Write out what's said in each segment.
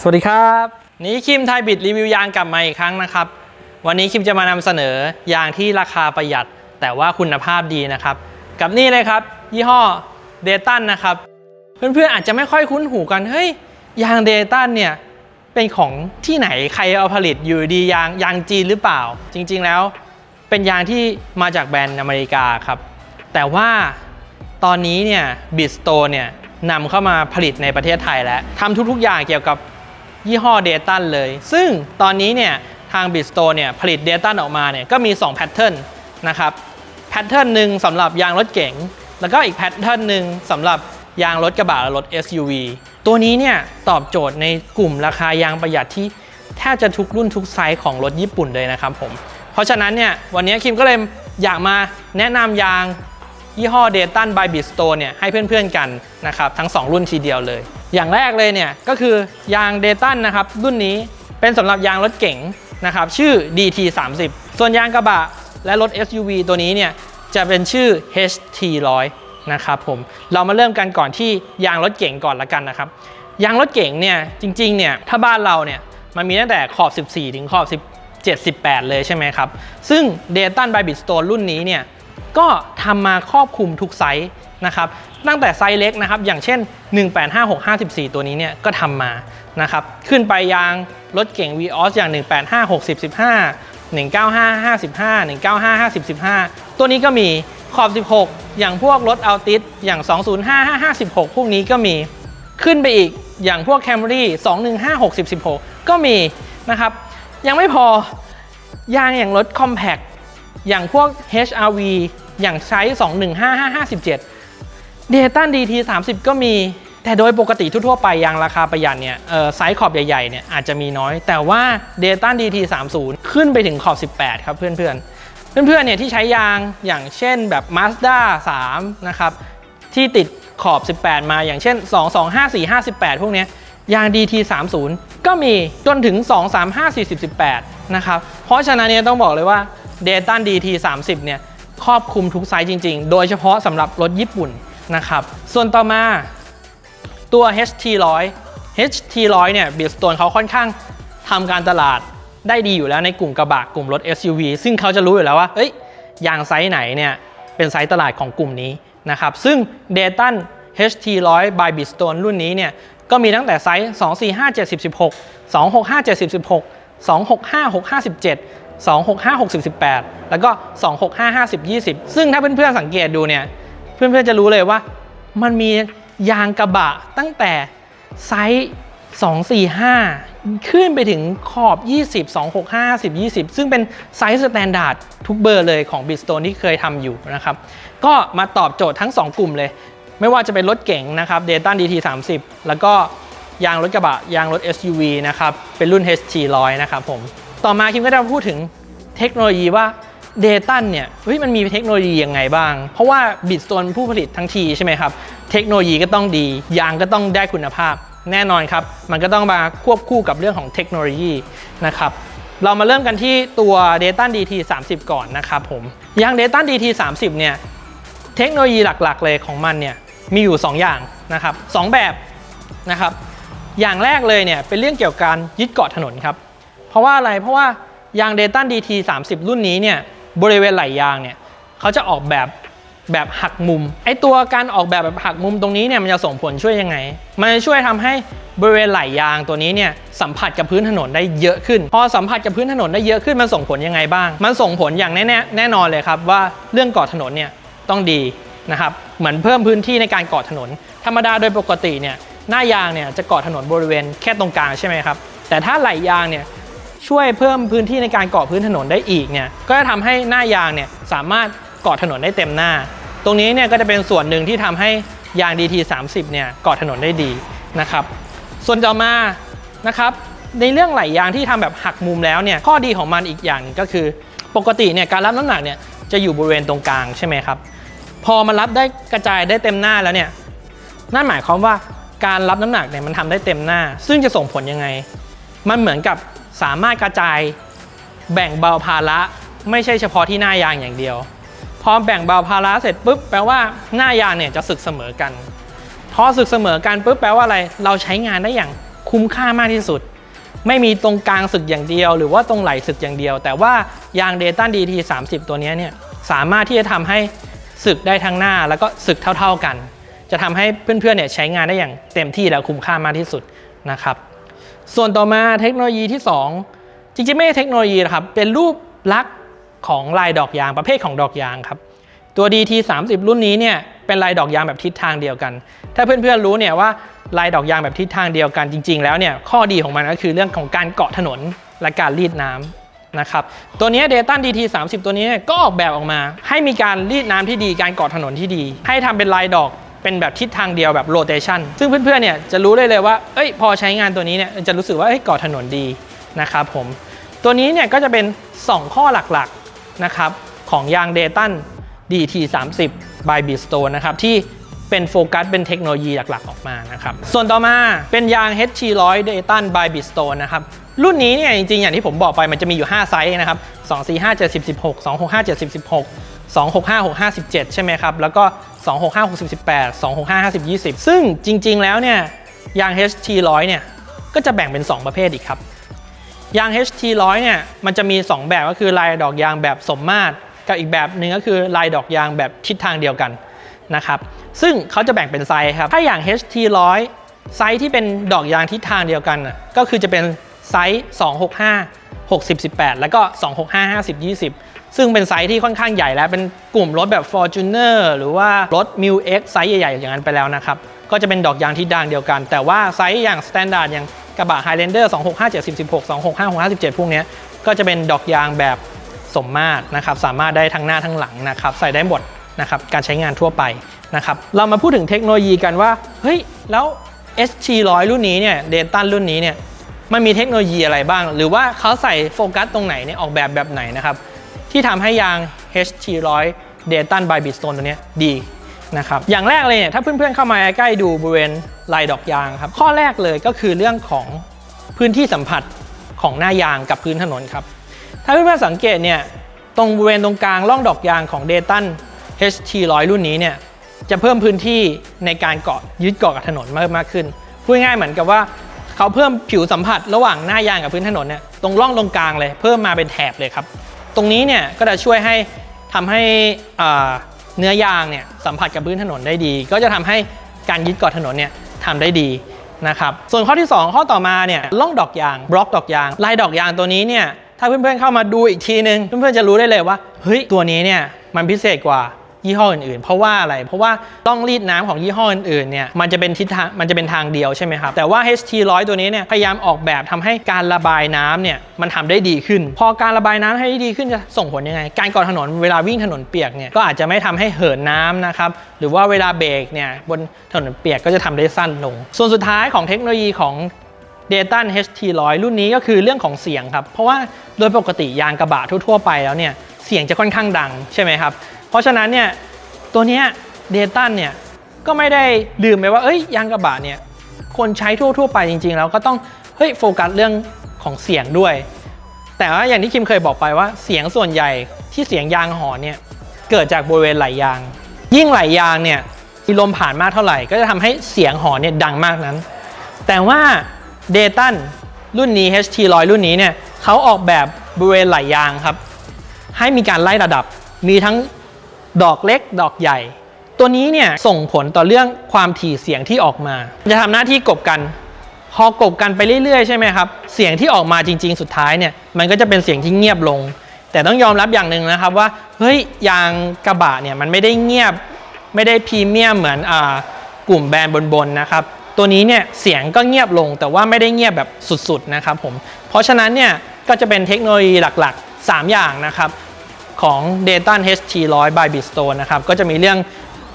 สวัสดีครับ นี้คิมไทยบิดรีวิวยางกลับมาอีกครั้งนะครับ วันนี้คิมจะมานำเสนอยางที่ราคาประหยัด แต่ว่าคุณภาพดีนะครับ กับนี่เลยครับ ยี่ห้อเดตันนะครับ เพื่อนๆอาจจะไม่ค่อยคุ้นหูกันเฮ้ยยางเดตันเนี่ยเป็นของที่ไหนใครเอาผลิตอยู่ดียางยางจีนหรือเปล่า จริง ๆ แล้วเป็นยางที่มาจากแบรนด์อเมริกาครับ แต่ว่าตอนนี้เนี่ยบิสโตเนี่ยนำเข้ามาผลิตในประเทศไทยแล้วทำทุกๆอย่างเกี่ยวกับ ยี่ห้อเดตันเลย ซึ่งตอนนี้เนี่ยทางบิสโตเนี่ยผลิตเดตันออกมาเนี่ยก็มี2แพทเทิร์นนะครับแพทเทิร์นหนึ่งสำหรับยางรถเก๋ง แล้วก็อีกแพทเทิร์นหนึ่งสำหรับยางรถกระบะและรถ SUV ตัวนี้เนี่ยตอบโจทย์ในกลุ่มราคายางประหยัดที่แทบจะทุกรุ่นทุกไซส์ของรถญี่ปุ่นเลยนะครับผม เพราะฉะนั้นเนี่ยวันนี้คิมก็เลยอยากมาแนะนำยางยี่ห้อเดตันบายบิสโตเนี่ยให้เพื่อนๆกันนะครับทั้ง 2 รุ่นทีเดียวเลย อย่างแรกเลยเนี่ยก็คือยางเดตันนะครับรุ่นนี้เป็นสำหรับยางรถเก๋งนะครับชื่อ DT 30ส่วนยางกระบะและรถ SUV ตัวนี้เนี่ยจะเป็นชื่อ HT 100นะครับผมเรามาเริ่มกันก่อนที่ยางรถเก๋งก่อนละกันนะครับยางรถเก๋งเนี่ยจริงๆเนี่ยถ้าบ้านเราเนี่ยมันมีตั้งแต่ขอบ 14 ถึงขอบ 17 18 เลยใช่ไหมครับ ซึ่งเดตันบายบิสโตรุ่นนี้เนี่ยก็ทำมาครอบคลุมทุกไซส์นะครับ ตั้งแต่ไซส์เล็กนะครับอย่างเช่น 185654 ตัวนี้เนี่ยก็ทำมานะครับขึ้นไปยางรถเก่ง v ีออสอย่าง 185615 195 55 195515 ตัวนี้ก็มีขอบ 16 อย่างพวกรถอัลติสอย่าง 205 556 พวกนี้ก็มีขึ้นไปอีกอย่างพวก Camry 215616 ก็มีนะครับ ยังไม่พอยางอย่างรถ Compact อย่างพวก HRV อย่างใช้ 215557 เดตัน DT 30ก็มี แต่โดยปกติทั่วไปยางราคาประหยัดเนี่ยไซส์ขอบใหญ่ๆเนี่ยอาจจะมีน้อย แต่ว่าเดตัน DT 30ขึ้นไปถึงขอบ 18 ครับเพื่อนๆ เพื่อนๆเนี่ยที่ใช้ยางอย่างเช่นแบบ Mazda 3 นะครับ ที่ติดขอบ 18 มาอย่างเช่น 225458 พวกเนี้ยยาง DT 30 ก็มีจนถึง 2 3 5 4 18 นะครับ เพราะฉะนั้นเนี่ยต้องบอกเลยว่า d a t a n DT 30 เนี่ยครอบคลุมทุกไซส์จริง ๆ โดยเฉพาะสำหรับรถญี่ปุ่น นะครับ ส่วนต่อมาตัว HT 100 HT 100 เนี่ยบิสโตนเขาค่อนข้างทำการตลาดได้ดีอยู่แล้วในกลุ่มกระบะกลุ่มรถ SUV ซึ่งเขาจะรู้อยู่แล้วว่าเอ้ยยางไซส์ไหนเนี่ยเป็นไซส์ตลาดของกลุ่มนี้นะครับ ซึ่ง d a t a n HT 100 by Bridgestone รุ่นนี้เนี่ยก็มีตั้งแต่ไซส์ 245 70 16 265 70 16 265 657 265 60 18 แล้วก็ 265 50 20 ซึ่งถ้าเพื่อนๆสังเกตดูเนี่ย เพื่อนๆจะรู้เลยว่า มันมียางกระบะตั้งแต่ไซส์245 ขึ้นไปถึงขอบ 20 265 10 20 ซึ่งเป็นไซส์สแตนดาร์ดทุกเบอร์เลยของ Bridgestone ที่เคยทำอยู่นะครับ ก็มาตอบโจทย์ทั้ง 2 กลุ่มเลย ไม่ว่าจะเป็นรถเก๋งนะครับ d a t a n DT 30แล้วก็ยางรถกระบะ ยางรถ SUV นะครับ เป็นรุ่น HT 100 นะครับผม ต่อมาคิมก็จะมาพูดถึงเทคโนโลยีว่า เดตันเนี่ยเฮ้ยมันมีเทคโนโลยียังไงบ้าง เพราะว่าบิด s ตนผู้ผลิตทั้งทีใช่ไหมครับ เทคโนโลยีก็ต้องดี ยางก็ต้องได้คุณภาพ แน่นอนครับ มันก็ต้องมาควบคู่กับเรื่องของเทคโนโลยีนะครับเรามาเริ่มกันที่ตัว d a t a DT 30 ก่อนนะครับผมยาง d a t a DT 30เนี่ยเทคโนโลยีหลักๆ เลยของมันเนี่ยมีอยู่ 2 อย่างนะครับสองแบบนะครับอย่างแรกเลยเนี่ยเป็นเรื่องเกี่ยวกับการยึดเกาะถนนครับ เพราะว่าอะไรเพราะว่ายาง d a t a DT 30 รุ่นนี้เนี่ย บริเวณไหล่ยางเนี่ยเขาจะออกแบบแบบหักมุมไอตัวการออกแบบแบบหักมุมตรงนี้เนี่ยมันจะส่งผลช่วยยังไง มันจะช่วยทำให้บริเวณไหล่ยางตัวนี้เนี่ยสัมผัสกับพื้นถนนได้เยอะขึ้น พอสัมผัสกับพื้นถนนได้เยอะขึ้นมันส่งผลยังไงบ้าง มันส่งผลอย่างแน่ๆแน่นอนเลยครับว่าเรื่องเกาะถนนเนี่ยต้องดีนะครับเหมือนเพิ่มพื้นที่ในการเกาะถนน ธรรมดาโดยปกติเนี่ยหน้ายางเนี่ยจะเกาะถนนบริเวณแค่ตรงกลางใช่ไหมครับแต่ถ้าไหล่ยางเนี่ย ช่วยเพิ่มพื้นที่ในการเกาะพื้นถนนได้อีกเนี่ยก็จะทำให้หน้ายางเนี่ยสามารถเกาะถนนได้เต็มหน้า ตรงนี้เนี่ยก็จะเป็นส่วนหนึ่งที่ทำให้ยาง DT 30 เนี่ยเกาะถนนได้ดีนะครับส่วนต่อมานะครับในเรื่องไหลยางที่ทำแบบหักมุมแล้วเนี่ยข้อดีของมันอีกอย่างก็คือ ปกติเนี่ยการรับน้ำหนักเนี่ยจะอยู่บริเวณตรงกลางใช่ไหมครับพอมันรับได้กระจายได้เต็มหน้าแล้วเนี่ยนั่นหมายความว่าการรับน้ำหนักเนี่ยมันทำได้เต็มหน้า ซึ่งจะส่งผลยังไง มันเหมือนกับ สามารถกระจายแบ่งเบาภาระไม่ใช่เฉพาะที่หน้ายางอย่างเดียว พอแบ่งเบาภาระเสร็จปุ๊บแปลว่าหน้ายางเนี่ยจะสึกเสมอกันพอสึกเสมอกันปุ๊บแปลว่าอะไรเราใช้งานได้อย่างคุ้มค่ามากที่สุด ไม่มีตรงกลางสึกอย่างเดียว หรือว่าตรงไหลสึกอย่างเดียว แต่ว่ายางเดตัน DT 30ตัวนี้เนี่ยสามารถที่จะทำให้สึกได้ทั้งหน้าแล้วก็สึกเท่า ๆกัน จะทำให้เพื่อนๆเนี่ยใช้งานได้อย่างเต็มที่และคุ้มค่ามากที่สุดนะครับ ส่วนต่อมาเทคโนโลยีที่ 2 จริงๆไม่ใช่เทคโนโลยีนะครับ เป็นรูปลักษณ์ของลายดอกยางประเภทของดอกยางครับ ตัว DT 30รุ่นนี้เนี่ยเป็นลายดอกยางแบบทิศทางเดียวกัน ถ้าเพื่อนๆรู้เนี่ยว่าลายดอกยางแบบทิศทางเดียวกันจริง ๆ แล้วเนี่ยข้อดีของมันก็คือเรื่องของการเกาะถนนและการรีดน้ำนะครับตัวนี้เดตัน DT 30 ตัวนี้ก็ออกแบบออกมา ให้มีการรีดน้ำที่ดีการเกาะถนนที่ดี ให้ทำเป็นลายดอก เป็นแบบทิศทางเดียวแบบโรเตชันซึ่งเพื่อนๆเนี่ยจะรู้ได้เลยว่าเอ้ยพอใช้งานตัวนี้เนี่ยจะรู้สึกว่าเอ้ยเกาะถนนดีนะครับผมตัวนี้เนี่ยก็จะเป็น 2 ข้อหลักๆนะครับของยางเดตัน DT 30 by Bridgestone นะครับที่เป็นโฟกัสเป็นเทคโนโลยีหลักๆออกมานะครับ ส่วนต่อมาเป็นยาง HT 100 Dayton by Bridgestone นะครับ รุ่นนี้เนี่ยจริงๆ อย่างที่ผมบอกไปมันจะมีอยู่ 5 ไซส์นะครับ 245 70 16 265 70 16 265 65 17 ใช่ไหมครับ แล้วก็ 265 60 18 265 50 20 ซึ่งจริง ๆ แล้วเนี่ยยาง HT 100 เนี่ยก็จะแบ่งเป็น 2 ประเภทอีกครับ ยาง HT 100 เนี่ยมันจะมี 2 แบบก็คือลายดอกยางแบบสมมาตร กับอีกแบบหนึ่งก็คือลายดอกยางแบบทิศทางเดียวกันนะครับซึ่งเขาจะแบ่งเป็นไซส์ครับ ถ้าอย่าง HT 100 ไซส์ที่เป็นดอกยางทิศทางเดียวกันน่ะก็คือจะเป็นไซส์ 265 60 18 แล้วก็ 265 50 20 ซึ่งเป็นไซส์ที่ค่อนข้างใหญ่แล้วเป็นกลุ่มรถแบบ Fortuner หรือว่ารถ m i l X ไซส์ใหญ่ๆ อย่างนั้นไปแล้วนะครับ ก็จะเป็นดอกยางทิศทางเดียวกัน แต่ว่าไซส์อย่าง Standard อย่างกระบะ Highlander 265 70 16 265 657 พวกนี้ก็จะเป็นดอกยางแบบสมมาตรนะครับสามารถได้ทั้งหน้าทั้งหลังนะครับใส่ได้หมดนะครับการใช้งานทั่วไปนะครับเรามาพูดถึงเทคโนโลยีกันว่าเฮ้ยแล้ว ST 100 รุ่นนี้เนี่ยเดตันรุ่นนี้เนี่ยมันมีเทคโนโลยีอะไรบ้าง หรือว่าเขาใส่โฟกัสตรงไหนเนี่ยออกแบบแบบไหนนะครับ ที่ทำให้ยาง HT 100 d a t o n by Bridgestone ตัวนี้ดีนะครับอย่างแรกเลยเนี่ยถ้าเพื่อนๆเข้ามาใกล้ดูบริเวณลายดอกยางครับข้อแรกเลยก็คือเรื่องของพื้นที่สัมผัสของหน้ายางกับพื้นถนนครับถ้าเพื่อนๆสังเกตเนี่ยตรงบริเวณตรงกลางร่องดอกยางของ d a t o n HT 100 รุ่นนี้เนี่ยจะเพิ่มพื้นที่ในการเกาะยึดเกาะกับถนนมากมากขึ้นพูดง่ายๆเหมือนกับว่าเขาเพิ่มผิวสัมผัสระหว่างหน้ายางกับพื้นถนนเนี่ยตรงร่องตรงกลางเลย เพิ่มมาเป็นแถบเลยครับ ตรงนี้เนี่ยก็จะช่วยให้ทำให้เนื้อยางเนี่ยสัมผัสกับพื้นถนนได้ดี ก็จะทำให้การยึดเกาะถนนเนี่ยทำได้ดีนะครับส่วนข้อที่ 2 ข้อต่อมาเนี่ยล่องดอกยางบล็อกดอกยาง ลายดอกยางตัวนี้เนี่ยถ้าเพื่อนๆเข้ามาดูอีกทีนึง เพื่อนๆจะรู้ได้เลยว่าเฮ้ยตัวนี้เนี่ยมันพิเศษกว่า ยี่ห้ออื่นๆ เพราะว่าอะไร เพราะว่าต้องรีดน้ำของยี่ห้ออื่นๆ เนี่ย มันจะเป็นทิศทาง มันจะเป็นทางเดียวใช่ไหมครับ แต่ว่า HT 100 ตัวนี้เนี่ย พยายามออกแบบทำให้การระบายน้ำเนี่ย มันทำได้ดีขึ้น พอการระบายน้ำให้ดีขึ้นจะส่งผลยังไง การก่อถนนเวลาวิ่งถนนเปียกเนี่ย ก็อาจจะไม่ทำให้เหินน้ำนะครับ หรือว่าเวลาเบรกเนี่ยบนถนนเปียกก็จะทำได้สั้นลง ส่วนสุดท้ายของเทคโนโลยีของ d a t a n HT 100 รุ่นนี้ก็คือเรื่องของเสียงครับ เพราะว่าโดยปกติยางกระบะทั่วๆไปแล้วเนี่ย เสียงจะค่อนข้างดังใช่ไหมครับ เพราะฉะนั้นเนี่ยตัวเนี้ยเดตันเนี่ยก็ไม่ได้ลืมไปว่าเอ้ยยางกระบะเนี่ยคนใช้ทั่ว ๆ ไปจริง ๆ แล้วก็ต้องเฮ้ยโฟกัสเรื่องของเสียงด้วย แต่ว่าอย่างที่คิมเคยบอกไปว่าเสียงส่วนใหญ่ที่เสียงยางหอนเนี่ยเกิดจากบริเวณไหลยาง ยิ่งไหลยางเนี่ยมีลมผ่านมากเท่าไหร่ ก็จะทำให้เสียงหอนเนี่ยดังมากนั้น แต่ว่าเดตันรุ่นนี้ HT 100 รุ่นนี้เนี่ยเขาออกแบบบริเวณไหลยางครับ ให้มีการไล่ระดับมีทั้ง ดอกเล็ก ดอกใหญ่ ตัวนี้เนี่ยส่งผลต่อเรื่องความถี่เสียงที่ออกมา จะทำหน้าที่กบกัน พอกบกันไปเรื่อยๆใช่ไหมครับ เสียงที่ออกมาจริง ๆ สุดท้ายเนี่ยมันก็จะเป็นเสียงที่เงียบลง แต่ต้องยอมรับอย่างหนึ่งนะครับว่าเฮ้ยยางกระบะเนี่ยมันไม่ได้เงียบไม่ได้พรีเมียมเหมือนอ่ากลุ่มแบรนด์บนๆนะครับตัวนี้เนี่ยเสียงก็เงียบลง แต่ว่าไม่ได้เงียบแบบสุดๆนะครับผมเพราะฉะนั้นเนี่ยก็จะเป็นเทคโนโลยีหลักๆ 3 อย่างนะครับ ของ Dayton HT 100 by Bridgestone นะครับก็จะมีเรื่อง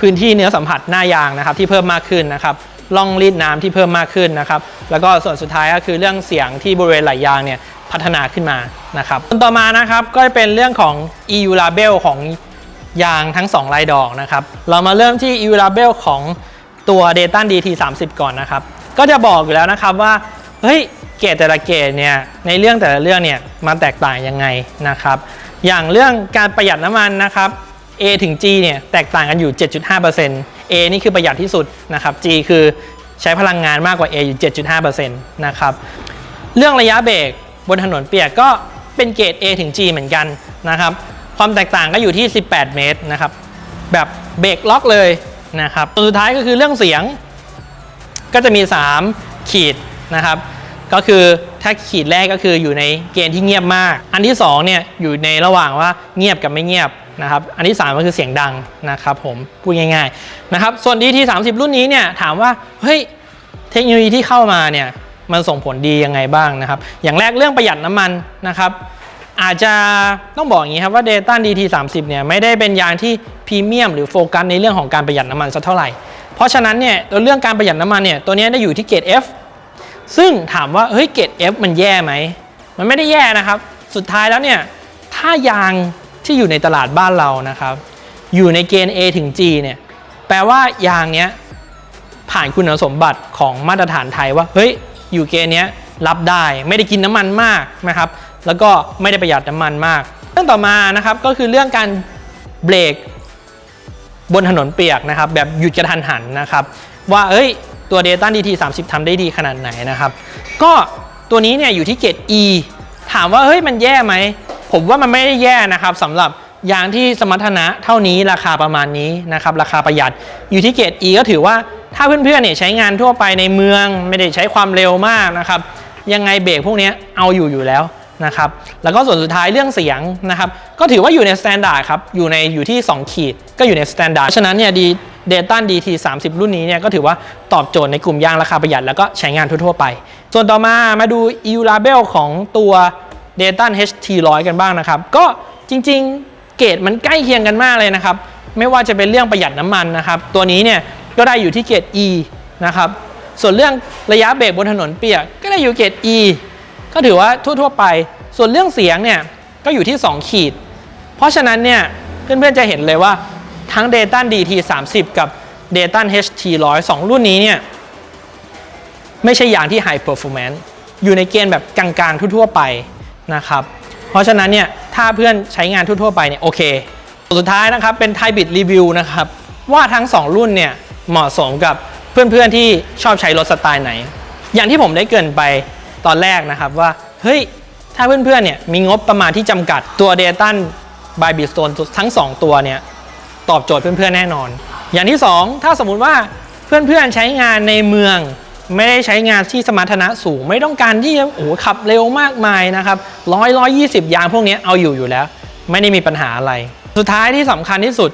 พื้นที่เนื้อสัมผัสหน้ายางนะครับที่เพิ่มมากขึ้นนะครับล่องรีดน้ำที่เพิ่มมากขึ้นนะครับ แล้วก็ส่วนสุดท้ายก็คือเรื่องเสียงที่บริเวณไหลยางเนี่ยพัฒนาขึ้นมานะครับส่วนต่อมานะครับก็จะเป็นเรื่องของ EU label ของยางทั้ง 2 ลายดอกนะครับ เรามาเริ่มที่ EU label ของตัว Dayton DT 30 ก่อนนะครับ ก็จะบอกอยู่แล้วนะครับว่า เฮ้ย เกรดแต่ละเกรดเนี่ยในเรื่องแต่ละเรื่องเนี่ยมันแตกต่างยังไงนะครับ อย่างเรื่องการประหยัดน้ำมันนะครับ A ถึง G เนี่ยแตกต่างกันอยู่ 7.5% A นี่คือประหยัดที่สุดนะครับ G คือใช้พลังงานมากกว่า A อยู่ 7.5%นะครับ เรื่องระยะเบรกบนถนนเปียกก็เป็นเกรด A ถึง G เหมือนกันนะครับ ความแตกต่างก็อยู่ที่ 18 เมตรนะครับ แบบเบรกล็อกเลยนะครับตัวสุดท้ายก็คือเรื่องเสียง ก็จะมี 3 ขีดนะครับ ก็คือถ้าขีดแรกก็คืออยู่ในเกณฑ์ที่เงียบมาก อันที่2เนี่ยอยู่ในระหว่างว่าเงียบกับไม่เงียบนะครับ อันที่ 3 ก็คือเสียงดังนะครับผมพูดง่ายๆนะครับ ส่วน DT 30 รุ่นนี้เนี่ยถามว่าเฮ้ยเทคโนโลยีที่เข้ามาเนี่ยมันส่งผลดียังไงบ้างนะครับ อย่างแรกเรื่องประหยัดน้ำมันนะครับ อาจจะต้องบอกอย่างนี้ครับว่า Dayton DT 30เนี่ยไม่ได้เป็นยางที่พรีเมียมหรือโฟกัสในเรื่องของการประหยัดน้ำมันสักเท่าไหร่ เพราะฉะนั้นเนี่ยตัวเรื่องการประหยัดน้ำมันเนี่ยตัวนี้ได้อยู่ที่เกรด F ซึ่งถามว่าเฮ้ยเกรด F มันแย่ไหม มันไม่ได้แย่นะครับ สุดท้ายแล้วเนี่ย ถ้ายางที่อยู่ในตลาดบ้านเรานะครับ อยู่ในเกณฑ์ A ถึง G เนี่ย แปลว่ายางเนี้ยผ่านคุณสมบัติของมาตรฐานไทยว่า เฮ้ย อยู่เกณฑ์เนี้ยรับได้ ไม่ได้กินน้ำมันมากนะครับ แล้วก็ไม่ได้ประหยัดน้ำมันมาก เรื่องต่อมานะครับก็คือเรื่องการเบรกบนถนนเปียกนะครับ แบบหยุดกระทันหันนะครับ ว่าเอ้ย ตัว Dayton DT 30ทำได้ดีขนาดไหนนะครับ ก็ตัวนี้เนี่ยอยู่ที่เกรด E ถามว่าเฮ้ยมันแย่ไหม ผมว่ามันไม่ได้แย่นะครับสำหรับยางที่สมรรถนะเท่านี้ราคาประมาณนี้นะครับราคาประหยัดอยู่ที่เกรด E ก็ถือว่าถ้าเพื่อนๆเนี่ยใช้งานทั่วไปในเมืองไม่ได้ใช้ความเร็วมากนะครับยังไงเบรกพวกนี้เอาอยู่อยู่แล้วนะครับแล้วก็ส่วนสุดท้ายเรื่องเสียงนะครับก็ถือว่าอยู่ในสแตนดาร์ดครับอยู่ในอยู่ที่ 2 ขีดก็อยู่ในสแตนดาร์ดฉะนั้นเนี่ยดี เดตัน DT 30 รุ่นนี้เนี่ยก็ถือว่าตอบโจทย์ในกลุ่มยางราคาประหยัด แล้วก็ใช้งานทั่วๆไป ส่วนต่อมามาดู EU Label ของตัว d a t a n HT 100 กันบ้างนะครับ ก็จริงๆ เกรดมันใกล้เคียงกันมากเลยนะครับ ไม่ว่าจะเป็นเรื่องประหยัดน้ำมันนะครับ ตัวนี้เนี่ยก็ได้อยู่ที่เกรด E นะครับ ส่วนเรื่องระยะเบรกบนถนนเปียกก็ได้อยู่เกรด E ก็ถือว่าทั่วๆไป ส่วนเรื่องเสียงเนี่ยก็อยู่ที่ 2 ขีด เพราะฉะนั้นเนี่ยเพื่อนๆจะเห็นเลยว่า ทั้ง d a t a n DT 30กับ d a t a n HT 100 2 รุ่นนี้เนี่ยไม่ใช่ยางที่ High Performance อยู่ในเกณฑ์แบบกลางๆ ทั่วๆไปนะครับ เพราะฉะนั้นเนี่ยถ้าเพื่อนใช้งานทั่วๆไปเนี่ยโอเค สุดท้ายนะครับเป็น Thai Bit Review นะครับว่าทั้ง 2 รุ่นเนี่ยเหมาะสมกับเพื่อนๆที่ชอบใช้รถสไตล์ไหน อย่างที่ผมได้เกินไปตอนแรกนะครับว่าเฮ้ยถ้าเพื่อนๆเนี่ยมีงบประมาณที่จำกัดตัว d a t a n by b i t s t o n e ทั้ง 2 ตัวเนี่ย ตอบโจทย์เพื่อนๆแน่นอน อย่างที่ 2 ถ้าสมมุติว่าเพื่อนๆใช้งานในเมือง ไม่ได้ใช้งานที่สมรรถนะสูง ไม่ต้องการที่จะโอ้โหขับเร็วมากมายนะครับร้อยร้อยยี่สิบยางพวกนี้เอาอยู่อยู่แล้ว ไม่ได้มีปัญหาอะไร สุดท้ายที่สำคัญที่สุด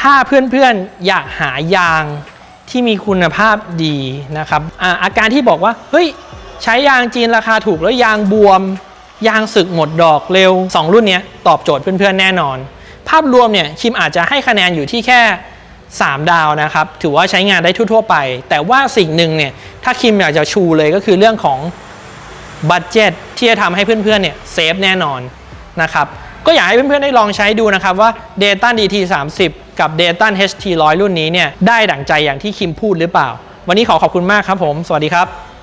ถ้าเพื่อนๆอยากหายางที่มีคุณภาพดีนะครับอาอาการที่บอกว่าเฮ้ยใช้ยางจีนราคาถูกแล้วยางบวม ยางสึกหมดดอกเร็ว 2 รุ่นนี้ตอบโจทย์เพื่อนๆแน่นอน ภาพรวมเนี่ยคิมอาจจะให้คะแนนอยู่ที่แค่ 3 ดาวนะครับ ถือว่าใช้งานได้ทั่วๆไป แต่ว่าสิ่งหนึ่งเนี่ยถ้าคิมอยากจะชูเลยก็คือเรื่องของบัตเจ็ตที่จะทำให้เพื่อนๆเนี่ยเซฟแน่นอนนะครับก็อยากให้เพื่อนๆได้ลองใช้ดูนะครับว่า d a t a DT 30กับ d a t a HT 100 รุ่นนี้เนี่ยได้ดั่งใจอย่างที่คิมพูดหรือเปล่า วันนี้ขอขอบคุณมากครับผม สวัสดีครับ